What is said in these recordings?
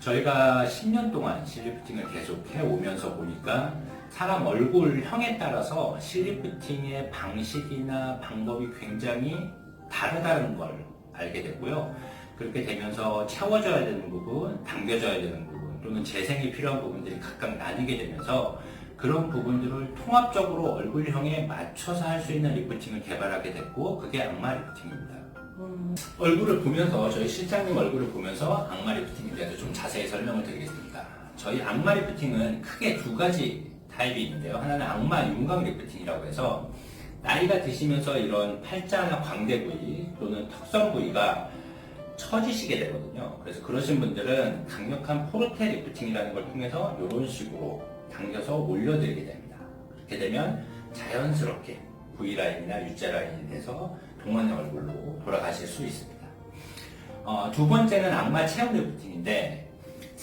저희가 10년 동안 실리프팅을 계속 해오면서 보니까 사람 얼굴형에 따라서 실리프팅의 방식이나 방법이 굉장히 다르다는 걸 알게 됐고요. 그렇게 되면서 채워져야 되는 부분, 당겨져야 되는 부분, 또는 재생이 필요한 부분들이 각각 나뉘게 되면서 그런 부분들을 통합적으로 얼굴형에 맞춰서 할 수 있는 리프팅을 개발하게 됐고 그게 악마 리프팅입니다. 음, 얼굴을 보면서 저희 실장님 얼굴을 보면서 악마 리프팅에 대해서 설명을 드리겠습니다. 저희 악마 리프팅은 크게 두 가지 타입이 있는데요. 하나는 악마 윤곽 리프팅이라고 해서 나이가 드시면서 이런 팔자나 광대 부위 또는 턱선 부위가 처지시게 되거든요. 그래서 그러신 분들은 강력한 포르테 리프팅이라는 걸 통해서 이런 식으로 당겨서 올려드리게 됩니다. 그렇게 되면 자연스럽게 V라인이나 U자라인이 돼서 동안의 얼굴로 돌아가실 수 있습니다. 어, 두 번째는 악마 체형 리프팅인데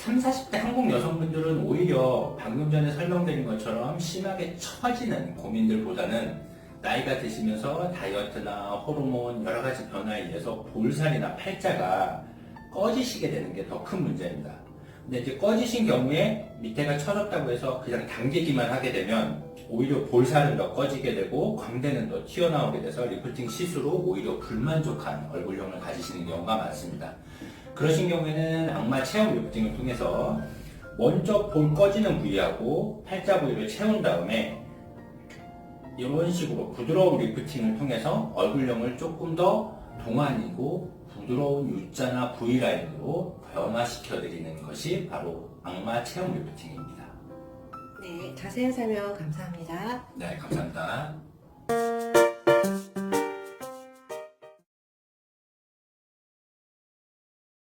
3, 40대 한국 여성분들은 오히려 방금 전에 설명드린 것처럼 심하게 처지는 고민들보다는 나이가 드시면서 다이어트나 호르몬 여러 가지 변화에 의해서 볼살이나 팔자가 꺼지시게 되는 게 더 큰 문제입니다. 근데 이제 꺼지신 경우에 밑에가 처졌다고 해서 그냥 당기기만 하게 되면 오히려 볼살은 더 꺼지게 되고 광대는 더 튀어나오게 돼서 리프팅 시술로 오히려 불만족한 얼굴형을 가지시는 경우가 많습니다. 그러신 경우에는 악마 체형 리프팅을 통해서 먼저 볼 꺼지는 부위하고 팔자 부위를 채운 다음에 이런 식으로 부드러운 리프팅을 통해서 얼굴형을 조금 더 동안이고 부드러운 U자나 V라인으로 변화시켜드리는 것이 바로 악마 체형 리프팅입니다. 네, 자세한 설명 감사합니다. 네, 감사합니다.